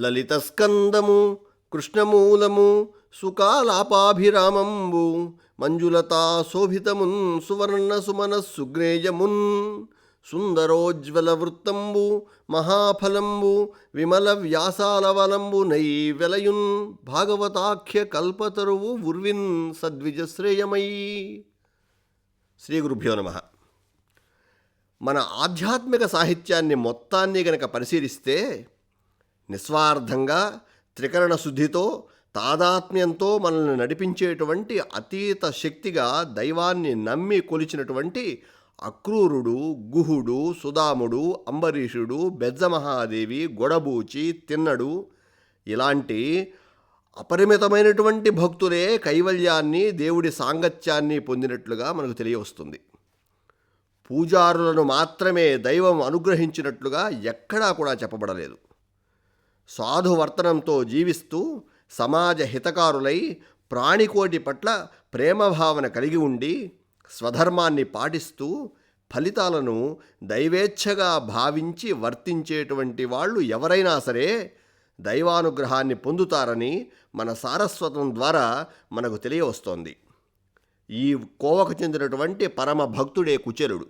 లలితస్కందము కృష్ణమూలము సుకాలాపాభిరామంబు మంజులతా శోభితమున్ సువర్ణ సుమన సుగ్నేయమున్ సుందరోజ్వల వృత్తంబు మహాఫలంబు విమల వ్యాసాలవలంబు నై వెలయున్ భాగవతాఖ్య కల్పతరువు ఉర్విన్ సద్విజశ్రేయమై. శ్రీ గురుభ్యో నమ. మన ఆధ్యాత్మిక సాహిత్యాన్ని మొత్తాన్ని గనక పరిశీలిస్తే నిస్వార్థంగా త్రికరణ శుద్ధితో తాదాత్మ్యంతో మనల్ని నడిపించేటువంటి అతీత శక్తిగా దైవాన్ని నమ్మి కొలిచినటువంటి అక్రూరుడు గుహుడు సుదాముడు అంబరీషుడు బెజ్జమహాదేవి గొడబూచి తిన్నడు ఇలాంటి అపరిమితమైనటువంటి భక్తులే కైవల్యాన్ని దేవుడి సాంగత్యాన్ని పొందినట్లుగా మనకు తెలియవస్తుంది. పూజారులను మాత్రమే దైవం అనుగ్రహించినట్లుగా ఎక్కడా కూడా చెప్పబడలేదు. సాధువర్తనంతో జీవిస్తూ సమాజ హితకారులై ప్రాణికోటి పట్ల ప్రేమభావన కలిగి ఉండి స్వధర్మాన్ని పాటిస్తూ ఫలితాలను దైవేచ్ఛగా భావించి వర్తించేటువంటి వాళ్ళు ఎవరైనా సరే దైవానుగ్రహాన్ని పొందుతారని మన సారస్వతం ద్వారా మనకు తెలియవస్తోంది. ఈ కోవకు చెందినటువంటి పరమ భక్తుడే కుచేలుడు.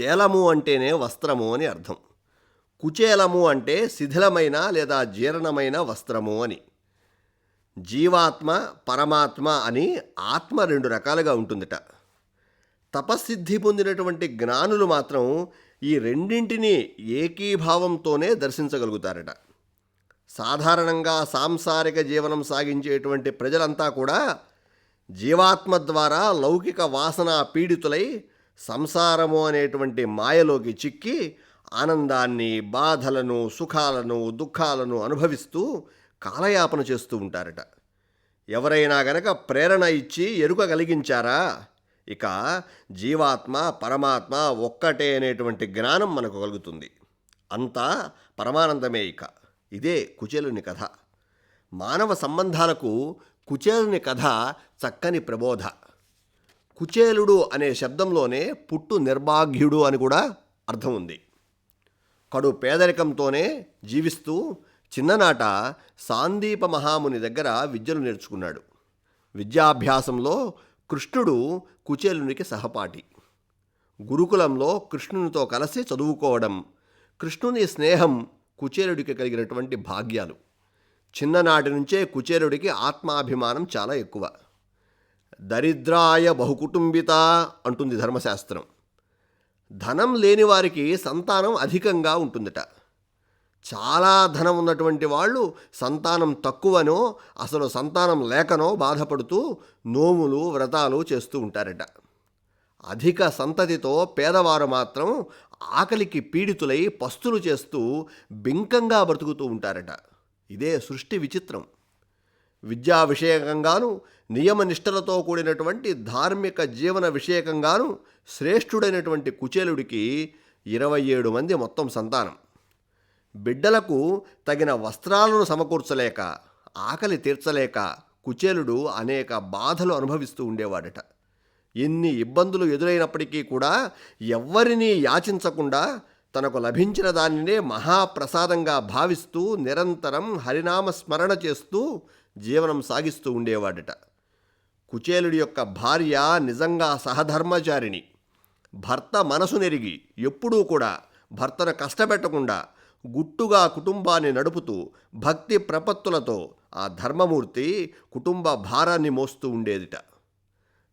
చేలము అంటేనే వస్త్రము అని అర్థం. కుచేలము అంటే శిథిలమైన లేదా జీర్ణమైన వస్త్రము అని. జీవాత్మ పరమాత్మ అని ఆత్మ రెండు రకాలుగా ఉంటుందిట. తపస్సిద్ధి పొందినటువంటి జ్ఞానులు మాత్రం ఈ రెండింటినీ ఏకీభావంతోనే దర్శించగలుగుతారట. సాధారణంగా సాంసారిక జీవనం సాగించేటువంటి ప్రజలంతా కూడా జీవాత్మ ద్వారా లౌకిక వాసన పీడితులై సంసారము అనేటువంటి మాయలోకి చిక్కి ఆనందాన్ని బాధలను సుఖాలను దుఃఖాలను అనుభవిస్తూ కాలయాపన చేస్తూ ఉంటారట. ఎవరైనా గనక ప్రేరణ ఇచ్చి ఎరుక కలిగించారా? ఇక జీవాత్మ పరమాత్మ ఒక్కటే అనేటువంటి జ్ఞానం మనకు కలుగుతుంది. అంతా పరమానందమే ఇక. ఇదే కుచేలుని కథ. మానవ సంబంధాలకు కుచేలుని కథ చక్కని ప్రబోధ. కుచేలుడు అనే శబ్దంలోనే పుట్టు నిర్భాగ్యుడు అని కూడా అర్థం ఉంది. కడు పేదరికంతోనే జీవిస్తూ చిన్ననాట సాందీప మహాముని దగ్గర విద్యను నేర్చుకున్నాడు. విద్యాభ్యాసంలో కృష్ణుడు కుచేలునికి సహపాఠి. గురుకులంలో కృష్ణునితో కలిసి చదువుకోవడం కృష్ణుని స్నేహం కుచేలుడికి కలిగినటువంటి భాగ్యాలు. చిన్ననాటి నుంచే కుచేలుడికి ఆత్మాభిమానం చాలా ఎక్కువ. దరిద్రాయ బహుకుటుంబిత అంటుంది ధర్మశాస్త్రం. ధనం లేని వారికి సంతానం అధికంగా ఉంటుందట. చాలా ధనం ఉన్నటువంటి వాళ్ళు సంతానం తక్కువనో అసలు సంతానం లేకనో బాధపడుతూ నోములు వ్రతాలు చేస్తూ ఉంటారట. అధిక సంతతితో పేదవారు మాత్రం ఆకలికి పీడితులై పస్తులు చేస్తూ బింకంగా బ్రతుకుతూ ఉంటారట. ఇదే సృష్టి విచిత్రం. విద్యా విషయకంగాను నియమనిష్టలతో కూడినటువంటి ధార్మిక జీవన విషయకంగాను శ్రేష్ఠుడైనటువంటి కుచేలుడికి ఇరవై ఏడు మంది మొత్తం సంతానం. బిడ్డలకు తగిన వస్త్రాలను సమకూర్చలేక ఆకలి తీర్చలేక కుచేలుడు అనేక బాధలు అనుభవిస్తూ ఉండేవాడట. ఎన్ని ఇబ్బందులు ఎదురైనప్పటికీ కూడా ఎవ్వరినీ యాచించకుండా తనకు లభించిన దానినే మహాప్రసాదంగా భావిస్తూ నిరంతరం హరినామ స్మరణ చేస్తూ జీవనం సాగిస్తూ ఉండేవాడట. కుచేలుడి యొక్క భార్య నిజంగా సహధర్మచారిణి. భర్త మనసు నెరిగి ఎప్పుడూ కూడా భర్తను కష్టపెట్టకుండా గుట్టుగా కుటుంబాన్ని నడుపుతూ భక్తి ప్రపత్తులతో ఆ ధర్మమూర్తి కుటుంబ భారాన్ని మోస్తూ ఉండేదిట.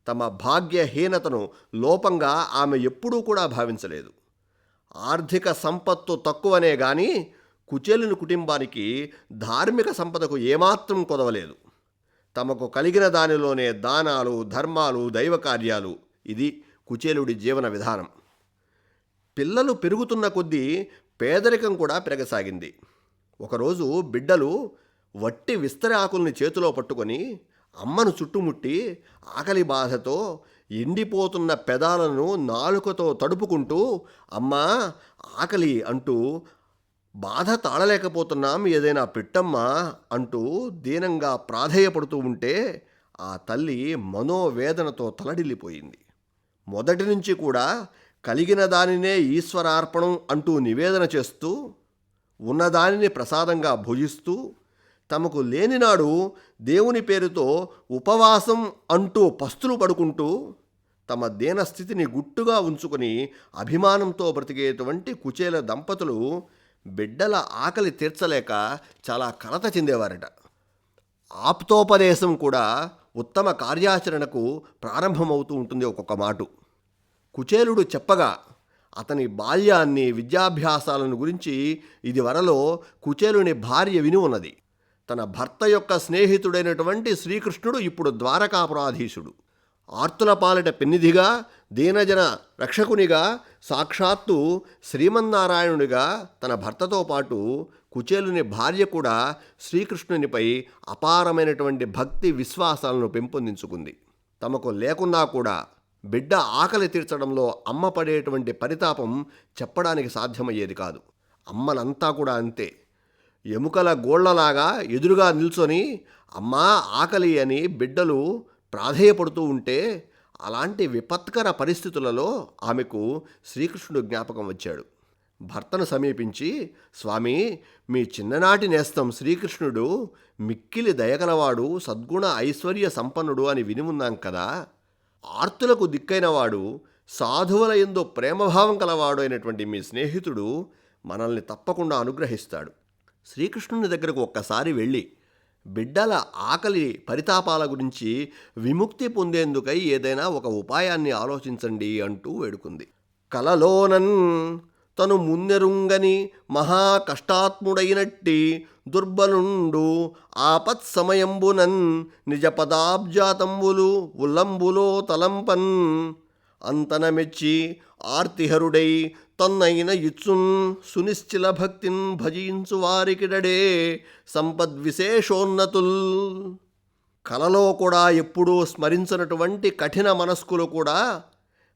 తమ భాగ్యహీనతను లోపంగా ఆమె ఎప్పుడూ కూడా భావించలేదు. ఆర్థిక సంపత్తు తక్కువనే కానీ కుచేలుని కుటుంబానికి ధార్మిక సంపదకు ఏమాత్రం కొదవలేదు. తమకు కలిగిన దానిలోనే దానాలు ధర్మాలు దైవ కార్యాలు ఇది కుచేలుడి జీవన విధానం. పిల్లలు పెరుగుతున్న కొద్దీ పేదరికం కూడా పెరగసాగింది. ఒకరోజు బిడ్డలు వట్టి విస్తరి ఆకుల్ని చేతిలో పట్టుకొని అమ్మను చుట్టుముట్టి ఆకలి బాధతో ఎండిపోతున్న పెదాలను నాలుకతో తడుపుకుంటూ అమ్మా ఆకలి అంటూ బాధ తాళలేకపోతున్నాం ఏదైనా పెట్టమ్మా అంటూ దీనంగా ప్రాధేయపడుతూ ఉంటే ఆ తల్లి మనోవేదనతో తలడిల్లిపోయింది. మొదటి నుంచి కూడా కలిగిన దానినే ఈశ్వరార్పణం అంటూ నివేదన చేస్తూ ఉన్నదానిని ప్రసాదంగా భుజిస్తూ తమకు లేనినాడు దేవుని పేరుతో ఉపవాసం అంటూ పస్తులు పడుకుంటూ తమ దీనస్థితిని గుట్టుగా ఉంచుకుని అభిమానంతో బ్రతికేటువంటి కుచేల దంపతులు బిడ్డల ఆకలి తీర్చలేక చాలా కలత చెందేవారట. ఆప్తోపదేశం కూడా ఉత్తమ కార్యాచరణకు ప్రారంభమవుతూ ఉంటుంది ఒక్కొక్క మాటు. కుచేలుడు చెప్పగా అతని బాల్యాన్ని విద్యాభ్యాసాలను గురించి ఇది వరలో కుచేలుని భార్య విని ఉన్నది. తన భర్త యొక్క స్నేహితుడైనటువంటి శ్రీకృష్ణుడు ఇప్పుడు ద్వారకాపురాధీశుడు. ఆర్తుల పాలిట పెన్నిధిగా దీనజన రక్షకునిగా సాక్షాత్తు శ్రీమన్నారాయణుడిగా తన భర్తతో పాటు కుచేలుని భార్య కూడా శ్రీకృష్ణునిపై అపారమైనటువంటి భక్తి విశ్వాసాలను పెంపొందించుకుంది. తమకు లేకున్నా కూడా బిడ్డ ఆకలి తీర్చడంలో అమ్మ పడేటువంటి పరితాపం చెప్పడానికి సాధ్యమయ్యేది కాదు. అమ్మలంతా కూడా అంతే. ఎముకల గోళ్ళలాగా ఎదురుగా నిల్చొని అమ్మా ఆకలి అని బిడ్డలు ప్రాధేయపడుతూ ఉంటే అలాంటి విపత్కర పరిస్థితులలో ఆమెకు శ్రీకృష్ణుడు జ్ఞాపకం వచ్చాడు. భర్తను సమీపించి స్వామి మీ చిన్ననాటి నేస్తం శ్రీకృష్ణుడు మిక్కిలి దయగలవాడు సద్గుణ ఐశ్వర్య సంపన్నుడు అని విని ఉన్నాం కదా. ఆర్తులకు దిక్కైనవాడు సాధువుల ఎందు ప్రేమభావం కలవాడు అయినటువంటి మీ స్నేహితుడు మనల్ని తప్పకుండా అనుగ్రహిస్తాడు. శ్రీకృష్ణుని దగ్గరకు ఒక్కసారి వెళ్ళి బిడ్డల ఆకలి పరితాపాల గురించి విముక్తి పొందేందుకై ఏదైనా ఒక ఉపాయాన్ని ఆలోచించండి అంటూ వేడుకుంది. కలలోనన్ తను ముందెరుంగని మహా కష్టాత్ముడైనట్టి దుర్బలుండు ఆపత్ సమయంబునన్ నిజ పదాబ్జాతంబులు ఉల్లంబులో తలంపన్ అంతనమెచ్చి ఆర్తిహరుడై తన్నైన ఇచ్చున్ సునిశ్చిల భక్తిన్ భజించు వారికిడడే సంపద్విశేషోన్నతుల్. కలలో కూడా ఎప్పుడూ స్మరించినటువంటి కఠిన మనస్కులు కూడా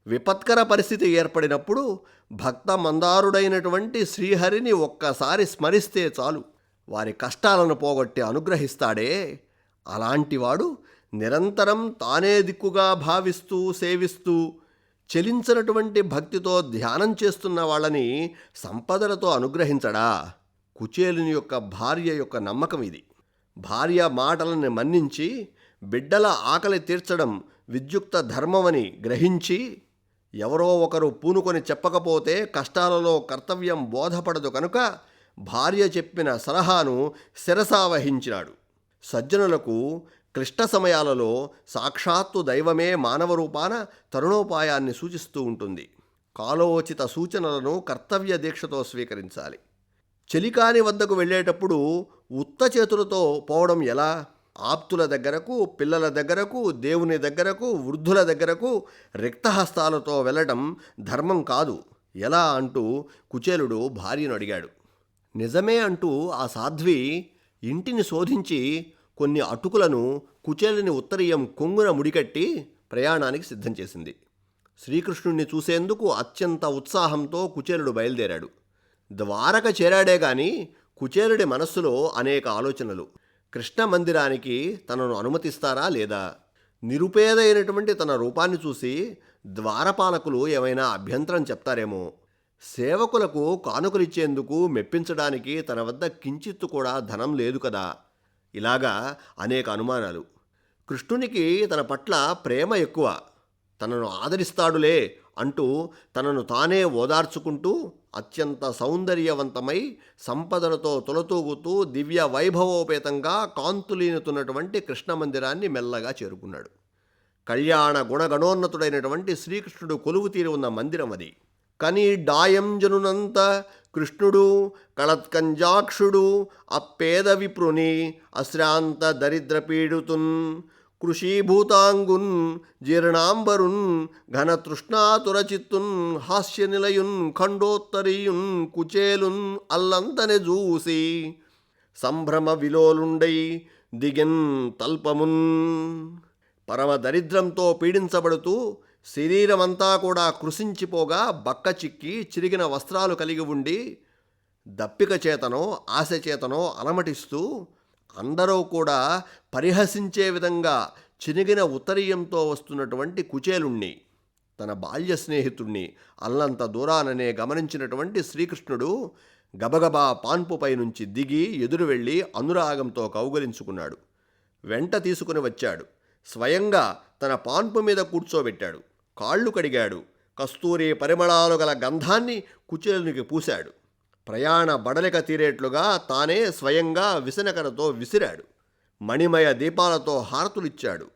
విపత్కర పరిస్థితి ఏర్పడినప్పుడు భక్త మందారుడైనటువంటి శ్రీహరిని ఒక్కసారి స్మరిస్తే చాలు. వారి కష్టాలను పోగొట్టి అనుగ్రహిస్తాడే. అలాంటివాడు నిరంతరం తానే దిక్కుగా భావిస్తూ సేవిస్తూ చెలించినటువంటి భక్తితో ధ్యానం చేస్తున్న వాళ్ళని సంపదలతో అనుగ్రహించడా? కుచేలుని యొక్క భార్య యొక్క నమ్మకం ఇది. భార్య మాటలను మన్నించి బిడ్డల ఆకలి తీర్చడం విద్యుక్త ధర్మమని గ్రహించి ఎవరో ఒకరు పూనుకొని చెప్పకపోతే కష్టాలలో కర్తవ్యం బోధపడదు కనుక భార్య చెప్పిన సలహాను శిరసావహించినాడు. సజ్జనులకు క్లిష్ట సమయాలలో సాక్షాత్తు దైవమే మానవ రూపాన తరుణోపాయాన్ని సూచిస్తూ ఉంటుంది. కాలోచిత సూచనలను కర్తవ్య దీక్షతో స్వీకరించాలి. చెలికాని వద్దకు వెళ్ళేటప్పుడు ఉత్త చేతులతో పోవడం ఎలా? ఆప్తుల దగ్గరకు పిల్లల దగ్గరకు దేవుని దగ్గరకు వృద్ధుల దగ్గరకు రిక్తహస్తాలతో వెళ్ళడం ధర్మం కాదు. ఎలా అంటూ కుచేలుడు భార్యను అడిగాడు. నిజమే అంటూ ఆ సాధ్వి ఇంటిని శోధించి కొన్ని అటుకులను కుచేలని ఉత్తరీయం కొంగున ముడికట్టి ప్రయాణానికి సిద్ధం చేసింది. శ్రీకృష్ణుణ్ణి చూసేందుకు అత్యంత ఉత్సాహంతో కుచేలుడు బయలుదేరాడు. ద్వారక చేరాడే గాని కుచేలుడి మనస్సులో అనేక ఆలోచనలు. కృష్ణ మందిరానికి తనను అనుమతిస్తారా లేదా? నిరుపేద అయినటువంటి తన రూపాన్ని చూసి ద్వారపాలకులు ఏమైనా అభ్యంతరం చెప్తారేమో? సేవకులకు కానుకలిచ్చేందుకు మెప్పించడానికి తన వద్ద కించిత్తు కూడా ధనం లేదు కదా? ఇలాగా అనేక అనుమానాలు. కృష్ణునికి తన పట్ల ప్రేమ ఎక్కువ. తనను ఆదరిస్తాడులే అంటూ తనను తానే ఓదార్చుకుంటూ అత్యంత సౌందర్యవంతమై సంపదలతో తొలతూగుతూ దివ్య వైభవోపేతంగా కాంతులీనుతున్నటువంటి కృష్ణ మందిరాన్ని మెల్లగా చేరుకున్నాడు. కళ్యాణ గుణగణోన్నతుడైనటువంటి శ్రీకృష్ణుడు కొలువు తీరి ఉన్న మందిరం అది. కని డాయంజనునంత కృష్ణుడు కళత్కంజాక్షుడు అప్పేద విప్రుని అశ్రాంత దరిద్రపీడుతున్ కృషీభూతాంగున్ జీర్ణాంబరున్ ఘనతృష్ణాతురచిత్తున్ హాస్యనిలయున్ ఖండోత్తరీయున్ కుచేలున్ అల్లంతని జూసి సంభ్రమ విలోలుండై దిగిన్ తల్పమున్. పరమ దరిద్రంతో పీడించబడుతూ శరీరమంతా కూడా కృషించిపోగా బక్క చిక్కి చిరిగిన వస్త్రాలు కలిగి ఉండి దప్పిక చేతనో ఆశ చేతనో అలమటిస్తూ అందరూ కూడా పరిహసించే విధంగా చినిగిన ఉత్తరీయంతో వస్తున్నటువంటి కుచేలుణ్ణి తన బాల్య స్నేహితుణ్ణి అల్లంత దూరాననే గమనించినటువంటి శ్రీకృష్ణుడు గబగబా పాన్పుపై నుంచి దిగి ఎదురు వెళ్ళి అనురాగంతో కౌగలించుకున్నాడు. వెంట తీసుకుని వచ్చాడు. స్వయంగా తన పాన్పు మీద కూర్చోబెట్టాడు. కాళ్ళు కడిగాడు. కస్తూరి పరిమళాలు గల గంధాన్ని కుచేలునికి పూశాడు. ప్రయాణ బడలిక తీరేట్లుగా తానే స్వయంగా విసనకరతో విసిరాడు. మణిమయ దీపాలతో హారతులిచ్చాడు.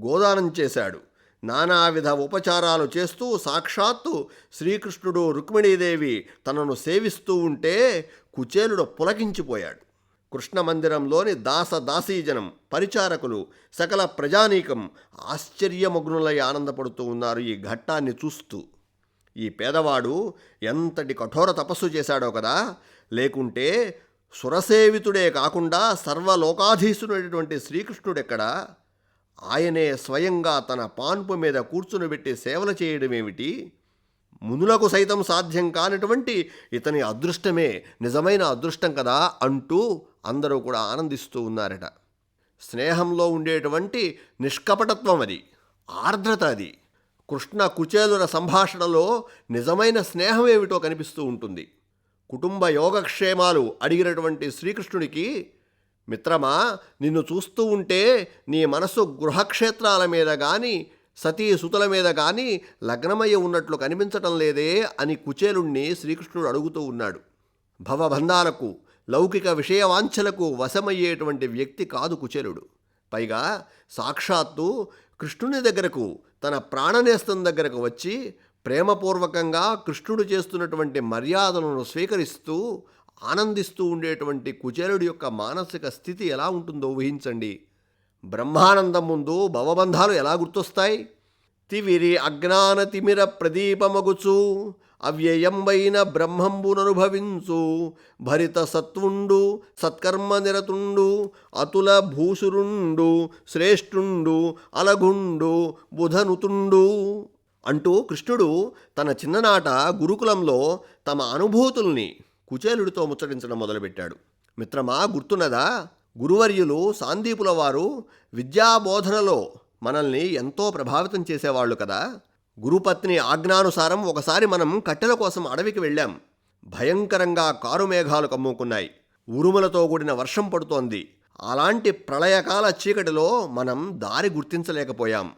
గోదానం చేశాడు. నానావిధ ఉపచారాలు చేస్తూ సాక్షాత్తు శ్రీకృష్ణుడు రుక్మిణీదేవి తనను సేవిస్తూ ఉంటే కుచేలుడు పులకించిపోయాడు. కృష్ణ మందిరంలోని దాస దాసీజనం పరిచారకులు సకల ప్రజానీకం ఆశ్చర్యమగ్నులై ఆనందపడుతూ ఉన్నారు ఈ ఘట్టాన్ని చూస్తూ. ఈ పేదవాడు ఎంతటి కఠోర తపస్సు చేశాడో కదా! లేకుంటే సురసేవితుడే కాకుండా సర్వలోకాధీశుడైనటువంటి శ్రీకృష్ణుడెక్కడా? ఆయనే స్వయంగా తన పాన్పు మీద కూర్చునిబెట్టి సేవలు చేయడమేమిటి? మునులకు సైతం సాధ్యం కానటువంటి ఇతని అదృష్టమే నిజమైన అదృష్టం కదా అంటూ అందరూ కూడా ఆనందిస్తూ ఉన్నారట. స్నేహంలో ఉండేటువంటి నిష్కపటత్వం అది ఆర్ద్రత అది. కృష్ణ కుచేలుల సంభాషణలో నిజమైన స్నేహం ఏమిటో కనిపిస్తూ ఉంటుంది. కుటుంబ యోగక్షేమాలు అడిగినటువంటి శ్రీకృష్ణుడికి మిత్రమా నిన్ను చూస్తూ ఉంటే నీ మనసు గృహక్షేత్రాల మీద కానీ సతీ సుతుల మీద కానీ లగ్నమయ్య ఉన్నట్లు కనిపించటం లేదే అని కుచేలుణ్ణి శ్రీకృష్ణుడు అడుగుతూ ఉన్నాడు. భవబంధాలకు లౌకిక విషయవాంఛలకు వశమయ్యేటువంటి వ్యక్తి కాదు కుచేలుడు. పైగా సాక్షాత్తు కృష్ణుని దగ్గరకు తన ప్రాణనేస్తం దగ్గరకు వచ్చి ప్రేమపూర్వకంగా కృష్ణుడు చేస్తున్నటువంటి మర్యాదలను స్వీకరిస్తూ ఆనందిస్తూ ఉండేటువంటి కుచేలుడి యొక్క మానసిక స్థితి ఎలా ఉంటుందో ఊహించండి. బ్రహ్మానందం ముందు భవబంధాలు ఎలా గుర్తొస్తాయి? తివిరి అజ్ఞాన తిమిర ప్రదీపమగుచు అవ్యయంబైన బ్రహ్మంబుననుభవించు భరిత సత్వుండు సత్కర్మ నిరతుండు అతుల భూసురుండు శ్రేష్ఠుండు అలగుండు బుధనుతుండు. అంటూ కృష్ణుడు తన చిన్ననాట గురుకులంలో తమ అనుభూతుల్ని కుచేలుడితో ముచ్చటించడం మొదలుపెట్టాడు. మిత్రమా గుర్తున్నదా? గురువర్యులు సాందీపుల వారు విద్యాబోధనలో మనల్ని ఎంతో ప్రభావితం చేసేవాళ్ళు కదా? గురుపత్ని ఆజ్ఞానుసారం ఒకసారి మనం కట్టెల కోసం అడవికి వెళ్ళాం. భయంకరంగా కారు మేఘాలు కమ్ముకున్నాయి. ఉరుములతో కూడిన వర్షం పడుతోంది. అలాంటి ప్రళయకాల చీకటిలో మనం దారి గుర్తించలేకపోయాం.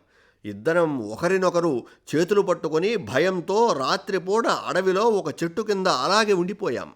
ఇద్దరం ఒకరినొకరు చేతులు పట్టుకొని భయంతో రాత్రిపూట అడవిలో ఒక చెట్టు కింద అలాగే ఉండిపోయాం.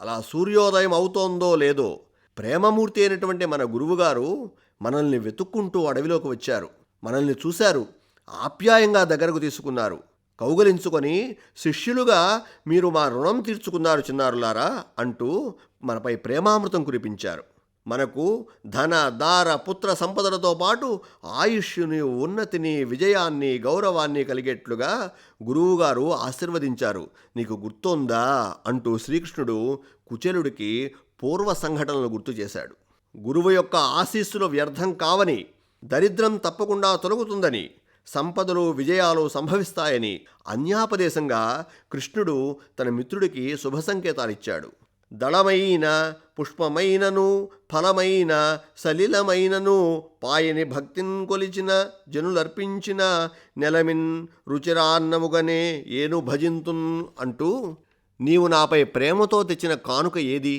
అలా సూర్యోదయం అవుతోందో లేదో ప్రేమమూర్తి అయినటువంటి మన గురువుగారు మనల్ని వెతుక్కుంటూ అడవిలోకి వచ్చారు. మనల్ని చూశారు. ఆప్యాయంగా దగ్గరకు తీసుకున్నారు. కౌగలించుకొని శిష్యులుగా మీరు మా రుణం తీర్చుకున్నారు చిన్నారులారా అంటూ మనపై ప్రేమామృతం కురిపించారు. మనకు ధన దార పుత్ర సంపదలతో పాటు ఆయుష్యుని ఉన్నతిని విజయాన్ని గౌరవాన్ని కలిగేట్లుగా గురువుగారు ఆశీర్వదించారు. నీకు గుర్తొందా? అంటూ శ్రీకృష్ణుడు కుచేలుడికి పూర్వ సంఘటనలు గుర్తు చేశాడు. గురువు యొక్క ఆశీస్సులు వ్యర్థం కావని దరిద్రం తప్పకుండా తొలగుతుందని సంపదలు విజయాలు సంభవిస్తాయని అన్యాపదేశంగా కృష్ణుడు తన మిత్రుడికి శుభ సంకేతాలిచ్చాడు. దళమైన పుష్పమైనను ఫలమైన సలిలమైనను పాయని భక్తిన్ కొలిచిన జనులర్పించిన నెలమిన్ రుచిరాన్నముగనే ఏను భజింతున్ అంటూ నీవు నాపై ప్రేమతో తెచ్చిన కానుక ఏది?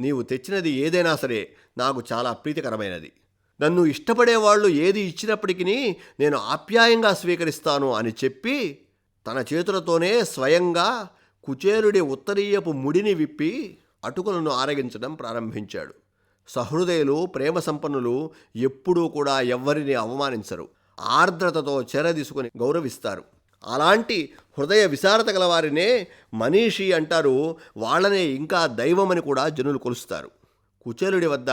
నీవు తెచ్చినది ఏదైనా సరే నాకు చాలా ప్రీతికరమైనది. నన్ను ఇష్టపడేవాళ్ళు ఏది ఇచ్చినప్పటికీ నేను ఆప్యాయంగా స్వీకరిస్తాను అని చెప్పి తన చేతులతోనే స్వయంగా కుచేరుడి ఉత్తరీయపు ముడిని విప్పి అటుకులను ఆరగించడం ప్రారంభించాడు. సహృదయులు ప్రేమ సంపన్నులు ఎప్పుడూ కూడా ఎవ్వరిని అవమానించరు. ఆర్ద్రతతో చెరదీసుకుని గౌరవిస్తారు. అలాంటి హృదయ విశారత గల వారినే మనీషి అంటారు. వాళ్ళనే ఇంకా దైవమని కూడా జనులు కొలుస్తారు. కుచేలుడి వద్ద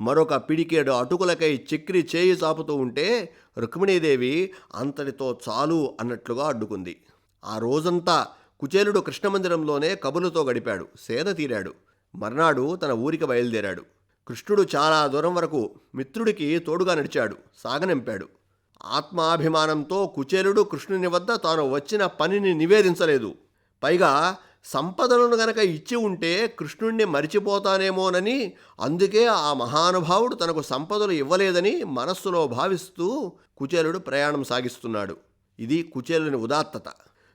మరొక పిడికేడు అటుకులకై చిక్కిరి చేయి చాపుతూ ఉంటే రుక్మిణీదేవి అంతటితో చాలు అన్నట్లుగా అడ్డుకుంది. ఆ రోజంతా కుచేలుడు కృష్ణమందిరంలోనే కబులతో గడిపాడు. సేద తీరాడు. మర్నాడు తన ఊరికి బయలుదేరాడు. కృష్ణుడు చాలా దూరం వరకు మిత్రుడికి తోడుగా నడిచాడు. సాగనింపాడు. ఆత్మాభిమానంతో కుచేలుడు కృష్ణుని వద్ద తాను వచ్చిన పనిని నివేదించలేదు. పైగా సంపదలను గనక ఇచ్చి ఉంటే కృష్ణుణ్ణి మరిచిపోతానేమోనని అందుకే ఆ మహానుభావుడు తనకు సంపదలు ఇవ్వలేదని మనస్సులో భావిస్తూ కుచేలుడు ప్రయాణం సాగిస్తున్నాడు. ఇది కుచేలుని ఉదాత్తత.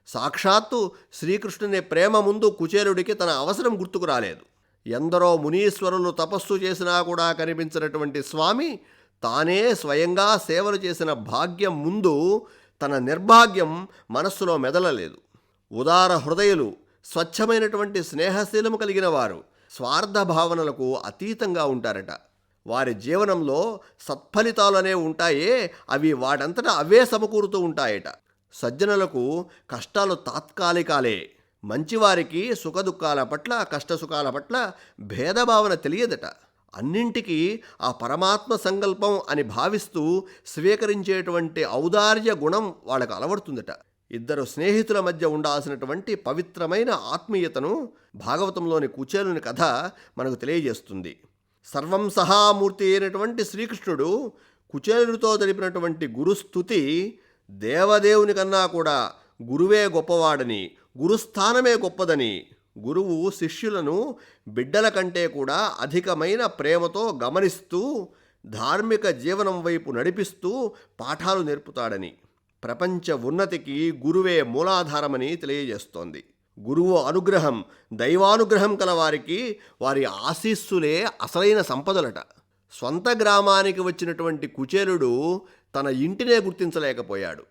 సాక్షాత్తు శ్రీకృష్ణుని ప్రేమ ముందు కుచేలుడికి తన అవసరం గుర్తుకు రాలేదు. ఎందరో మునీశ్వరులు తపస్సు చేసినా కూడా కనిపించినటువంటి స్వామి తానే స్వయంగా సేవలు చేసిన భాగ్యం ముందు తన నిర్భాగ్యం మనస్సులో మెదలలేదు. ఉదార హృదయులు స్వచ్ఛమైనటువంటి స్నేహశీలము కలిగిన వారు స్వార్థ భావనలకు అతీతంగా ఉంటారట. వారి జీవనంలో సత్ఫలితాలనే ఉంటాయే అవి వాడంతటా అవే సమకూరుతూ ఉంటాయట. సజ్జనులకు కష్టాలు తాత్కాలికాలే. మంచివారికి సుఖదుఖాల పట్ల కష్టసుఖాల పట్ల భేదభావన తెలియదట. అన్నింటికీ ఆ పరమాత్మ సంకల్పం అని భావిస్తూ స్వీకరించేటువంటి ఔదార్య గుణం వాళ్ళకు అలవడుతుందట. ఇద్దరు స్నేహితుల మధ్య ఉండాల్సినటువంటి పవిత్రమైన ఆత్మీయతను భాగవతంలోని కుచేలుని కథ మనకు తెలియజేస్తుంది. సర్వం సహామూర్తి అయినటువంటి శ్రీకృష్ణుడు కుచేలుతో జరిపినటువంటి గురుస్థుతి దేవదేవుని కన్నా కూడా గురువే గొప్పవాడని గురుస్థానమే గొప్పదని గురువు శిష్యులను బిడ్డల కంటే కూడా అధికమైన ప్రేమతో గమనిస్తూ ధార్మిక జీవనం వైపు నడిపిస్తూ పాఠాలు నేర్పుతాడని. ప్రపంచ ఉన్నతికి గురువే మూలాధారమని తెలియజేస్తోంది. గురువు అనుగ్రహం దైవానుగ్రహం కలవారికి వారి ఆశీస్సులే అసలైన సంపదలట. స్వంత గ్రామానికి వచ్చినటువంటి కుచేలుడు తన ఇంటినే గుర్తించలేకపోయాడు.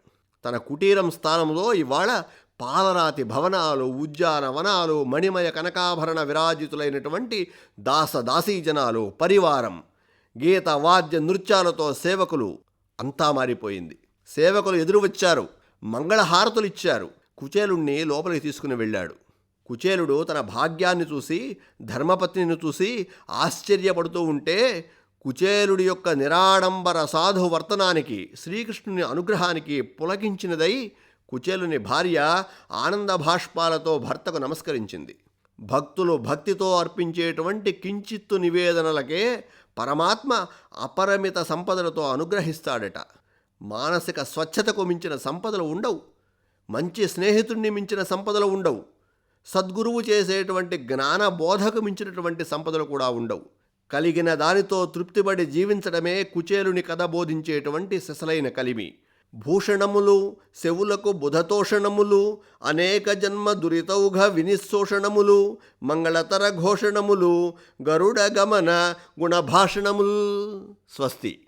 తన కుటీరం స్థానంలో ఇవాళ పాలరాతి భవనాలు ఉద్యానవనాలు మణిమయ కనకాభరణ విరాజితులైనటువంటి దాస జనాలు పరివారం గీత వాద్య నృత్యాలతో సేవకులు అంతా మారిపోయింది. సేవకులు ఎదురు వచ్చారు. మంగళహారతులు ఇచ్చారు. కుచేలుణ్ణి లోపలికి తీసుకుని వెళ్ళాడు. కుచేలుడు తన భాగ్యాన్ని చూసి ధర్మపత్నిని చూసి ఆశ్చర్యపడుతూ ఉంటే కుచేలుడి యొక్క నిరాడంబర సాధు వర్తనానికి శ్రీకృష్ణుని అనుగ్రహానికి పులకించినదై కుచేలుని భార్య ఆనంద భాష్పాలతో భర్తకు నమస్కరించింది. భక్తులు భక్తితో అర్పించేటువంటి కించిత్తు నివేదనలకే పరమాత్మ అపరిమిత సంపదలతో అనుగ్రహిస్తాడట. మానసిక స్వచ్ఛతకు మించిన సంపదలు ఉండవు. మంచి స్నేహితుణ్ణి మించిన సంపదలు ఉండవు. సద్గురువు చేసేటువంటి జ్ఞాన బోధకు మించినటువంటి సంపదలు కూడా ఉండవు. కలిగిన దానితో తృప్తిపడి జీవించడమే కుచేలుని కథ బోధించేటువంటి సిసలైన కలిమి. భూషణములు శవులకు బుధతోషణములు అనేక జన్మ దురితౌఘ వినిశోషణములు మంగళతర ఘోషణములు గరుడ గమన గుణభాషణముల్ స్వస్తి.